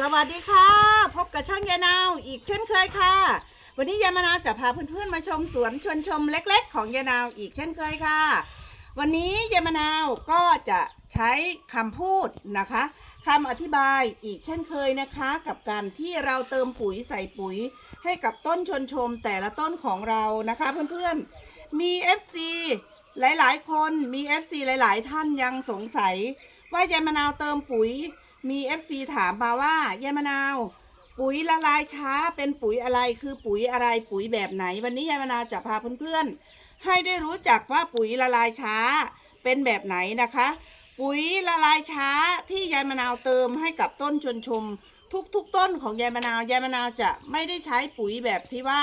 สวัสดีค่ะ พบกับช่องยายนาวอีกเช่นเคยค่ะ วันนี้ยายมานาวจะพาเพื่อนๆมาชมสวนชวนชมเล็กๆ ของยายนาวอีกเช่นเคยค่ะ วันนี้ยายมานาวก็จะใช้คำพูดนะคะคำอธิบายอีกเช่นเคยนะคะ กับการที่เราเติมปุ๋ยใส่ปุ๋ย ให้กับต้นชวนชมแต่ละต้นของเรานะคะเพื่อนๆมี FC หลายๆ คนมี FC หลาย ๆ ท่านยังสงสัย ว่ายายมะนาวเติมปุ๋ย มี FC ถามมาว่ายายมะนาว ปุ๋ยละลายช้าเป็นปุ๋ยอะไรคือปุ๋ยอะไรปุ๋ยแบบไหน วันนี้ยายมะนาวจะพาเพื่อนๆ ให้ได้รู้จักว่าปุ๋ยละลายช้าเป็นแบบไหนนะคะ ปุ๋ยละลายช้าที่ยายมะนาวเติมให้กับต้นชวนชม ทุกๆต้นของยายมะนาวยายมะนาวจะไม่ได้ใช้ปุ๋ยแบบที่ว่า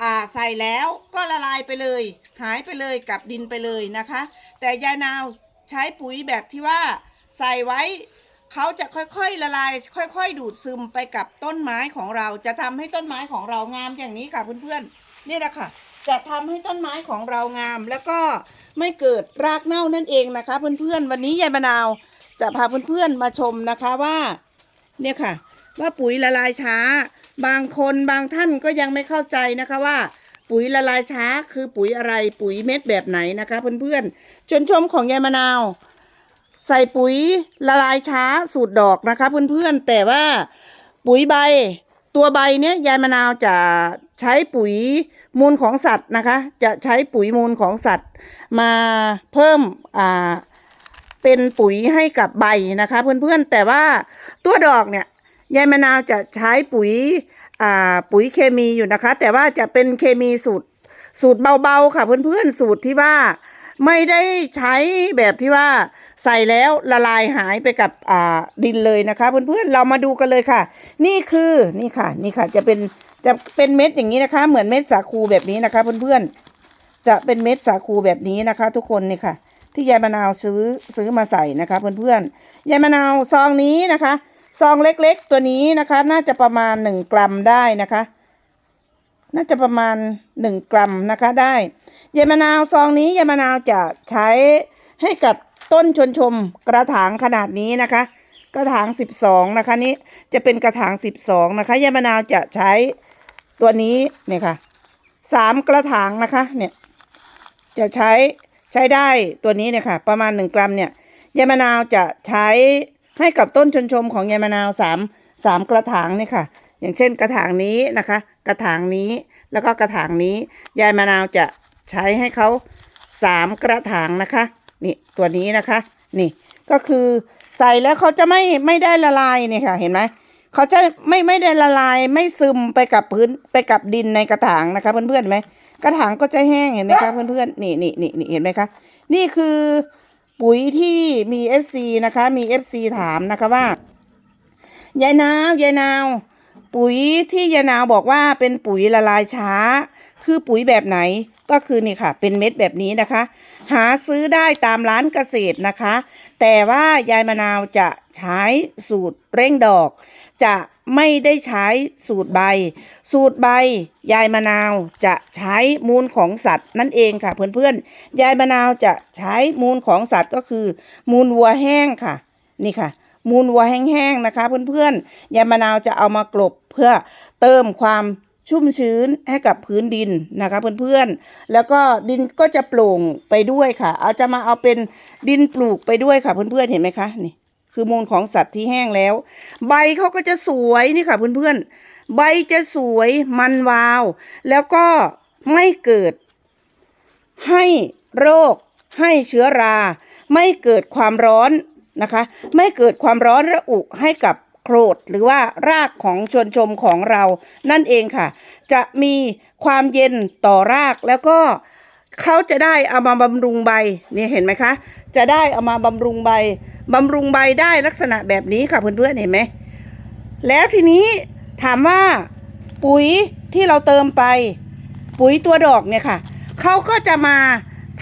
อ่าใส่แล้วก็ละลายไปเลย หายไปเลยกับดินไปเลยนะคะ แต่ยายนาวใช้ปุ๋ยแบบที่ว่าใส่ไว้ เขาจะค่อยๆละลาย ค่อยๆ ดูดซึมไปกับต้นไม้ของเรา จะทำให้ต้นไม้ของเรางามอย่างนี้ค่ะเพื่อนๆนี่แหละค่ะจะทำให้ต้นไม้ของเรางาม แล้วก็ไม่เกิดรากเน่านั่นเองนะคะ เพื่อนๆ วันนี้ยายมะนาวจะพาเพื่อนๆมาชมนะคะว่าเนี่ยค่ะ ว่าปุ๋ยละลายช้า บางคนบางท่านก็ยังไม่เข้าใจนะคะว่าปุ๋ยละลายช้าคือปุ๋ยอะไรปุ๋ยเม็ดแบบไหนนะคะเพื่อนๆชนชมของยายมะนาว ใส่ปุ๋ยละลายช้าสูตรดอกนะคะเพื่อนๆ แต่ว่าปุ๋ยใบตัวใบเนี้ยยายมะนาวจะใช้ปุ๋ยมูลของสัตว์นะคะ จะใช้ปุ๋ยมูลของสัตว์ มาเพิ่มอ่าเป็นปุ๋ยให้กับใบนะคะเพื่อนๆ แต่ว่าตัวดอกเนี่ยยายมะนาวจะใช้ปุ๋ยอ่าปุ๋ยเคมีอยู่นะคะ แต่ว่าจะเป็นเคมีสูตรสูตรเบาๆค่ะเพื่อนๆสูตรที่ว่าไม่ได้ใช้แบบที่ว่า ใส่แล้วละลายหายไปกับอ่าดินเลยนะคะ เพื่อนๆเรามาดูกันเลยค่ะ นี่คือนี่ค่ะ นี่ค่ะ จะเป็นจะเป็นเม็ดอย่างนี้นะคะ เหมือนเม็ดสาคูแบบนี้นะคะ เพื่อนๆจะเป็นเม็ดสาคูแบบนี้นะคะ ทุกคนนี่ค่ะ ที่ยายมะนาวซื้อซื้อมาใส่นะคะ เพื่อนๆยายมะนาวซองนี้นะคะซองเล็กๆ ตัวนี้นะคะ น่าจะประมาณหนึ่งกรัมได้นะคะ น่าจะประมาณหนึ่งกรัมนะคะได้ยายมะนาวซองนี้ยายมะนาวจะใช้ให้กับ ต้นชวนชมกระถางขนาดนี้นะคะ กระถางสิบสองนะคะนี้จะเป็นกระถางสิบสองนะคะยายมะนาวจะใช้ตัวนี้เนี่ยค่ะสามกระถางนะคะเนี่ยจะใช้ใช้ได้ตัวนี้เนี่ยค่ะประมาณหนึ่งกรัมเนี่ยยายมะนาวจะใช้ให้กับต้นชนชมของยายมะนาวสามสามกระถางเนี่ยค่ะ อย่างเช่นกระถางนี้นะคะ กระถางนี้แล้วก็กระถางนี้ยายมะนาวจะใช้ให้เขาสามกระถางนะคะ นี่ตัวนี้นะคะ นี่ก็คือใส่แล้วเขาจะไม่ไม่ได้ละลายเนี่ยค่ะ เห็นไหมเขาจะไม่ไม่ได้ละลายไม่ซึมไปกับพื้นไปกับดินในกระถางนะคะเพื่อนๆเห็นไหมกระถางก็จะแห้งเห็นไหมคะเพื่อนๆนี่นี่นี่นี่เห็นไหมคะนี่คือปุ๋ยที่มี FC นะคะ มี FC ถามนะคะว่ายายนาวยายนาว ปุ๋ยที่ยายนาวบอกว่าเป็นปุ๋ยละลายช้า คือปุ๋ยแบบไหนก็คือนี่ค่ะ เป็นเม็ดแบบนี้นะคะ หาซื้อได้ตามร้านเกษตรนะคะ แต่ว่ายายมะนาวจะใช้สูตรเร่งดอก จะไม่ได้ใช้สูตรใบ สูตรใบ ยายมะนาวจะใช้มูลของสัตว์นั่นเองค่ะเพื่อนๆ ยายมะนาวจะใช้มูลของสัตว์ก็คือ มูลวัวแห้งค่ะ นี่ค่ะ มูลวัวแห้งๆนะคะ เพื่อนๆ ยายมะนาวจะเอามากลบเพื่อเติมความ ชุ่มชื้นให้กับพื้นดินนะคะเพื่อนๆ แล้วก็ดินก็จะโปร่งไปด้วยค่ะ เอาจะมาเอาเป็นดินปลูกไปด้วยค่ะเพื่อนๆเห็นไหมคะนี่คือมูลของสัตว์ที่แห้งแล้ว ใบเขาก็จะสวยนี่ค่ะเพื่อนๆ ใบจะสวยมันวาว แล้วก็ไม่เกิด ให้โรค ให้เชื้อรา ไม่เกิดความร้อนนะคะ ไม่เกิดความร้อนระอุให้กับ โครดหรือว่ารากของชวนชมของเรา นั่นเองค่ะ จะมีความเย็นต่อรากแล้วก็เขาจะได้เอามาบำรุงใบนี่เห็นไหมคะ จะได้เอามาบำรุงใบบำรุงใบได้ลักษณะแบบนี้ค่ะเพื่อนๆเห็นไหมแล้วทีนี้ถามว่าปุ๋ยที่เราเติมไป ปุ๋ยตัวดอกเนี่ยค่ะเขาก็จะมา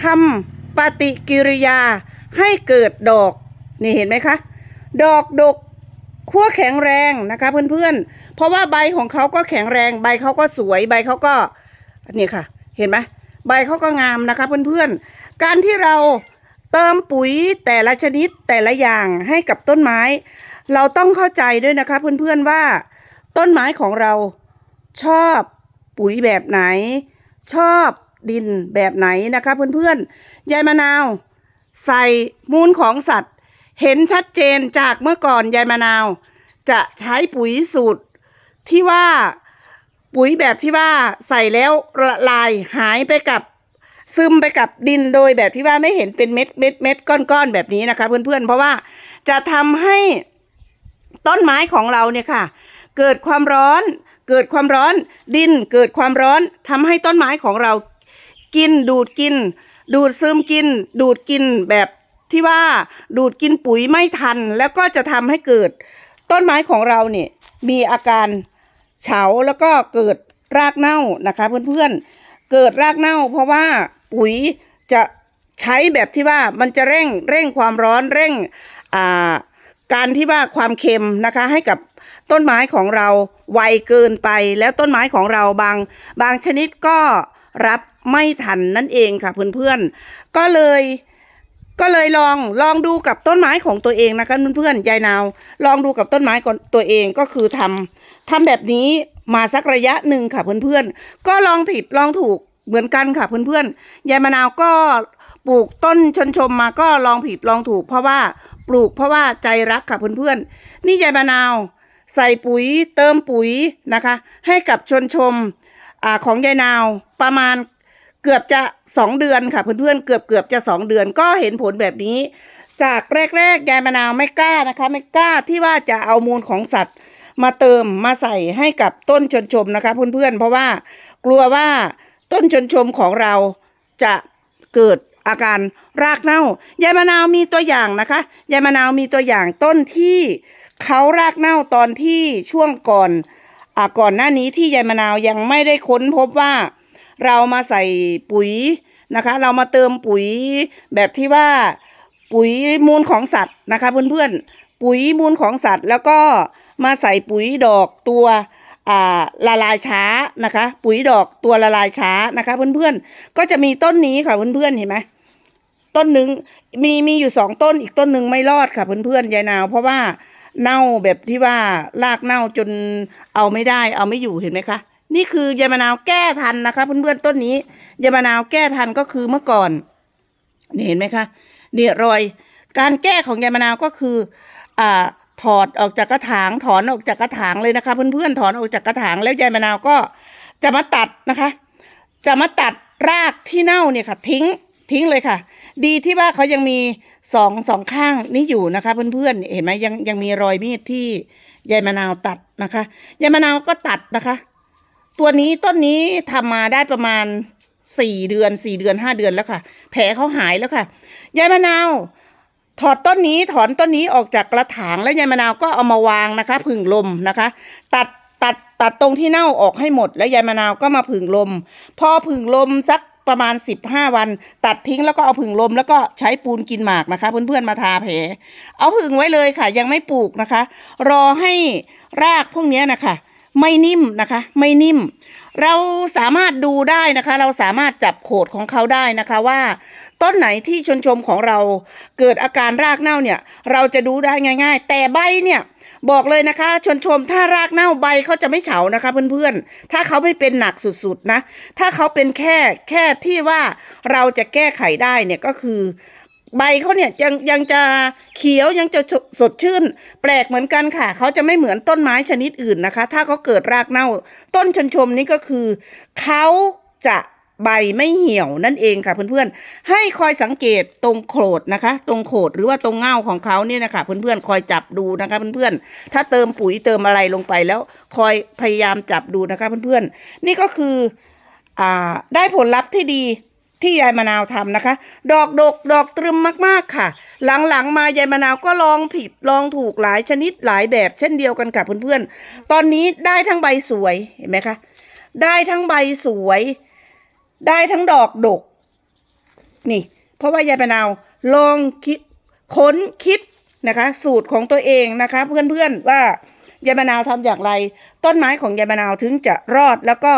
ทำปฏิกิริยาให้เกิดดอก นี่เห็นไหมคะ ดอกดก ขั้วแข็งแรงนะคะเพื่อนๆ เพราะว่าใบของเขาก็แข็งแรง ใบเขาก็สวย ใบเขาก็นี่ค่ะ เห็นไหมใบเขาก็งามนะคะเพื่อนๆ การที่เราเติมปุ๋ยแต่ละชนิดแต่ละอย่างให้กับต้นไม้ เราต้องเข้าใจด้วยนะคะเพื่อนๆว่า ต้นไม้ของเราชอบปุ๋ยแบบไหน ชอบดินแบบไหนนะคะเพื่อนๆยายมะนาว ใส่มูลของสัตว์ เห็นชัดเจนจากเมื่อก่อนยายมะนาว จะใช้ปุ๋ยสูตรที่ว่าปุ๋ยแบบที่ว่าใส่แล้วละลายหายไปกับซึมไปกับดินโดยแบบที่ว่าไม่เห็นเป็นเม็ดเม็ดเม็ดก้อนก้อนๆแบบนี้นะคะ เพื่อนๆ เพราะว่าจะทำให้ต้นไม้ของเราเนี่ยค่ะ เกิดความร้อน เกิดความร้อน ดินเกิดความร้อนทำให้ต้นไม้ของเรากินดูดกิน ดูดซึมกิน ดูดกินแบบ ที่ว่าดูดกินปุ๋ยไม่ทัน แล้วก็จะทำให้เกิดต้นไม้ของเราเนี่ยมีอาการเฉาแล้วก็เกิดรากเน่านะคะ เพื่อนๆเกิดรากเน่า เพราะว่าปุ๋ยจะใช้แบบที่ว่ามันจะเร่งเร่งความร้อนเร่งอ่าการที่ว่าความเค็มนะคะให้กับต้นไม้ของเราไวเกินไป แล้วต้นไม้ของเราบางบางชนิดก็รับไม่ทันนั่นเองค่ะเพื่อนๆก็เลย ก็เลยลองลองดูกับต้นไม้ของตัวเองนะคะเพื่อนๆยายนาว ลองดูกับต้นไม้ของตัวเองก็คือทำทำแบบนี้มาสักระยะหนึ่งค่ะเพื่อนๆ ก็ลองผิดลองถูกเหมือนกันค่ะเพื่อนๆยายมะนาวก็ปลูกต้นชนชมมาก็ลองผิดลองถูก เพราะว่าปลูกเพราะว่าใจรักค่ะเพื่อนๆ นี่ยายมะนาวใส่ปุ๋ยเติมปุ๋ยนะคะ ให้กับชนชมอของยายนาวประมาณ เกือบจะสองเดือนค่ะเพื่อนๆเกือบเกือบจะสองเดือนก็เห็นผลแบบนี้ จากแรกๆยายมะนาวไม่กล้านะคะ ไม่กล้าที่ว่าจะเอามูลของสัตว์ มาเติมมาใส่ให้กับต้นชนชมนะคะเพื่อนๆเพราะว่ากลัวว่าต้นชนชมของเราจะเกิดอาการรากเน่ายายมะนาวมีตัวอย่างนะคะยายมะนาวมีตัวอย่างต้นที่เขารากเน่าตอนที่ช่วงก่อนอ่าก่อนหน้านี้ที่ยายมะนาวยังไม่ได้ค้นพบว่า เรามาใส่ปุ๋ยนะคะ เรามาเติมปุ๋ยแบบที่ว่าปุ๋ยมูลของสัตว์นะคะเพื่อนๆปุ๋ยมูลของสัตว์ แล้วก็มาใส่ปุ๋ยดอกตัวละลายช้านะคะ ปุ๋ยดอกตัวละลายช้านะคะ เพื่อนๆก็จะมีต้นนี้ค่ะเพื่อนๆเห็นไหมต้นหนึ่งมีมีอยู่สองต้นอีกต้นหนึ่งไม่รอดค่ะเพื่อนๆยายนาว เพราะว่าเน่าแบบที่ว่ารากเน่าจนเอาไม่ได้เอาไม่อยู่เห็นไหมคะ นี่คือยายมะนาวแก้ทันนะคะเพื่อนๆต้นนี้ยายมะนาวแก้ทันก็คือเมื่อก่อนนี่เห็นไหมคะเนี่ยรอย การแก้ของยายมะนาวก็คืออ่าถอดออกจากกระถางถอนออกจากกระถางเลยนะคะ เพื่อนๆถอนออกจากกระถางแล้วยายมะนาวก็จะมาตัดนะคะ จะมาตัดรากที่เน่าเนี่ยค่ะ ทิ้งทิ้งเลยค่ะ ดีที่ว่าเขายังมีสองสองข้างนี้อยู่นะคะ เพื่อนๆเห็นไหมยังยังมีรอยมีดที่ยายมะนาวตัดนะคะยายมะนาวก็ตัดนะคะ ตัวนี้ต้นนี้ทำมาได้ประมาณสี่เดือนสี่เดือนห้าเดือนแล้วค่ะ แผลเขาหายแล้วค่ะยายมะนาวถอดต้นนี้ถอนต้นนี้ออกจากกระถางแล้วยายมะนาวก็เอามาวางนะคะ ผึ่งลมนะคะ ตัดตัดตัดตรงที่เน่าออกให้หมด แล้วยายมะนาวก็มาผึ่งลม พอผึ่งลมสักประมาณ 15 วัน ตัดทิ้งแล้วก็เอาผึ่งลมแล้วก็ใช้ปูนกินหมากนะคะ เพื่อนๆมาทาแผลเอาผึ่งไว้เลยค่ะ ยังไม่ปลูกนะคะ รอให้รากพวกเนี้ยนะคะ ไม่นิ่มนะคะ ไม่นิ่ม เราสามารถดูได้นะคะ เราสามารถจับโขดของเขาได้นะคะว่า ต้นไหนที่ชนชมของเราเกิดอาการรากเน่าเนี่ย เราจะดูได้ง่าย ๆ แต่ใบเนี่ยบอกเลยนะคะ ชนชมถ้ารากเน่าใบเขาจะไม่เฉานะคะเพื่อนๆ ถ้าเขาไม่เป็นหนักสุดๆนะ ถ้าเขาเป็นแค่แค่ที่ว่าเราจะแก้ไขได้เนี่ยก็คือ ใบเขาเนี่ยยังยังจะเขียวยังจะสดชื่น แปลกเหมือนกันค่ะ เขาจะไม่เหมือนต้นไม้ชนิดอื่นนะคะ ถ้าเขาเกิดรากเน่า ต้นชนชมนี่ก็คือเขาจะใบไม่เหี่ยวนั่นเองค่ะเพื่อนๆ ให้คอยสังเกตตรงโขดนะคะ ตรงโขดหรือว่าตรงเง่าของเขาเนี่ยนะคะเพื่อนๆคอยจับดูนะคะเพื่อนๆ ถ้าเติมปุ๋ยเติมอะไรลงไปแล้ว คอยพยายามจับดูนะคะเพื่อนๆ นี่ก็คืออ่าได้ผลลัพธ์ที่ดี ที่ยายมะนาวทำนะคะ ดอกดกดอกตรึมมากๆค่ะ หลังๆมายายมะนาวก็ลองผิดลองถูกหลายชนิดหลายแบบเช่นเดียวกันกับเพื่อนๆ ตอนนี้ได้ทั้งใบสวยเห็นไหมคะ ได้ทั้งใบสวย ได้ทั้งดอกดก นี่ เพราะว่ายายมะนาวลองคิดค้นคิดนะคะ สูตรของตัวเองนะคะ เพื่อนๆว่ายายมะนาวทำอย่างไร ต้นไม้ของยายมะนาวถึงจะรอดแล้วก็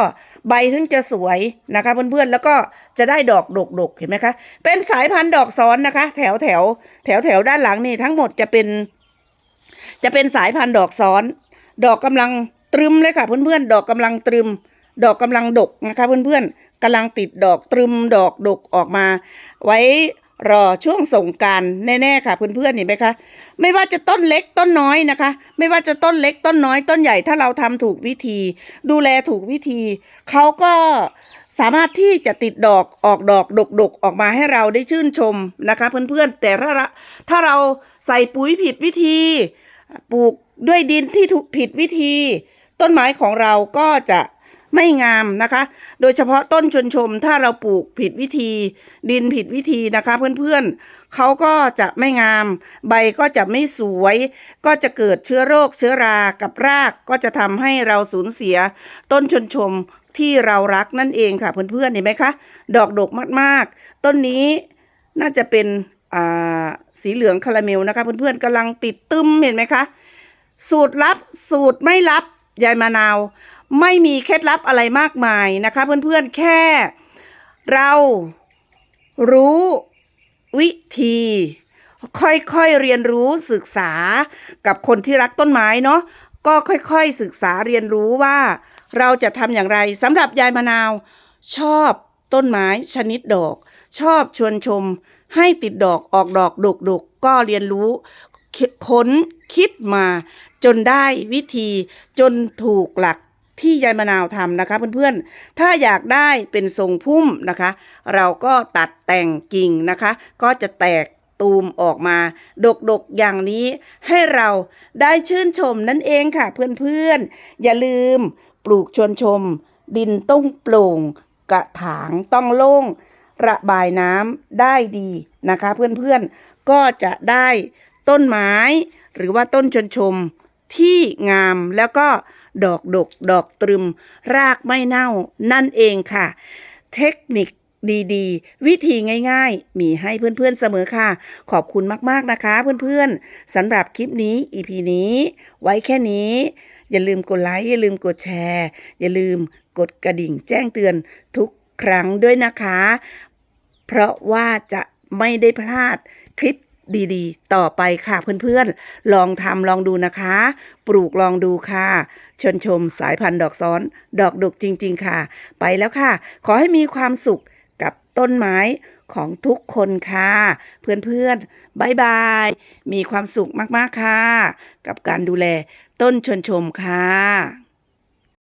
ใบถึงจะสวยนะคะเพื่อนๆแล้วก็จะได้ดอกดกๆเห็นไหมคะเป็นสายพันธุ์ดอกซ้อนนะคะ แถวแถวแถวแถวด้านหลังนี่ทั้งหมดจะเป็น จะเป็นสายพันธุ์ดอกซ้อน ดอกกำลังตรึมเลยค่ะเพื่อนๆดอกกำลังตรึม ดอกกำลังดกนะคะเพื่อนๆกำลังติดดอกตรึมดอกดกออกมา ไว้ รอช่วงสงการแน่ๆค่ะเพื่อนๆเห็นไหมคะไม่ว่าจะต้นเล็กต้นน้อยนะคะ ไม่ว่าจะต้นเล็กต้นน้อยต้นใหญ่ถ้าเราทำถูกวิธี ดูแลถูกวิธีเขาก็สามารถที่จะติดดอกออกดอกดกๆออกมาให้เราได้ชื่นชมนะคะ เพื่อนๆแต่ถ้าเราถ้าเราใส่ปุ๋ยผิดวิธี ปลูกด้วยดินที่ถูกผิดวิธี ต้นไม้ของเราก็จะ ไม่งามนะคะ โดยเฉพาะต้นชวนชมถ้าเราปลูกผิดวิธี ดินผิดวิธีนะคะ เพื่อนๆเขาก็จะไม่งาม ใบก็จะไม่สวย ก็จะเกิดเชื้อโรคเชื้อรากับรากก็จะทำให้เราสูญเสีย ต้นชวนชมที่เรารักนั่นเองค่ะเพื่อนๆเห็นไหมคะดอกดกมากๆ ต้นนี้น่าจะเป็นอ่าสีเหลืองคาราเมลนะคะเพื่อนๆกำลังติดตึมเห็นไหมคะ สูตรลับสูตรไม่ลับยายมะนาว ไม่มีเคล็ดลับอะไรมากมายนะคะเพื่อนๆแค่เรารู้วิธี ค่อยๆเรียนรู้ศึกษากับคนที่รักต้นไม้เนาะก็ค่อยๆศึกษาเรียนรู้ว่า เราจะทำอย่างไรสำหรับยายมะนาว ชอบต้นไม้ชนิดดอก ชอบชวนชม ให้ติดดอกออกดอกดกดกก็เรียนรู้ค้นคิดมา จนได้วิธีจนถูกหลัก ที่ยายมะนาวทำนะคะเพื่อนๆ ถ้าอยากได้เป็นทรงพุ่มนะคะ เราก็ตัดแต่งกิ่งนะคะ ก็จะแตกตูมออกมา ดกๆอย่างนี้ให้เราได้ชื่นชมนั่นเองค่ะเพื่อนๆ อย่าลืมปลูกชวนชม ดินต้องโปร่ง กระถางต้องโล่ง ระบายน้ำได้ดีนะคะ เพื่อนๆ ก็จะได้ต้นไม้หรือว่าต้นชนชม ที่งามแล้วก็ดอกดกดอกตรึม รากไม่เน่านั่นเองค่ะ เทคนิคดีๆ วิธีง่ายๆ มีให้เพื่อนๆเสมอค่ะ ขอบคุณมากๆนะคะเพื่อนๆสำหรับคลิปนี้ EP นี้ ไว้แค่นี้ อย่าลืมกดไลค์อย่าลืมกดแชร์ อย่าลืมกดกระดิ่งแจ้งเตือนทุกครั้งด้วยนะคะ เพราะว่าจะไม่ได้พลาดคลิป ดีๆ ต่อไปค่ะเพื่อนๆ ลองทำลองดูนะคะ ปลูกลองดูค่ะชนชมสายพันธุ์ดอกซ้อน ดอกดกจริง ๆ ค่ะ ไปแล้วค่ะ ขอให้มีความสุขกับต้นไม้ของทุกคนค่ะ เพื่อนๆบายบาย มีความสุขมากๆค่ะ กับการดูแลต้นชนชมค่ะ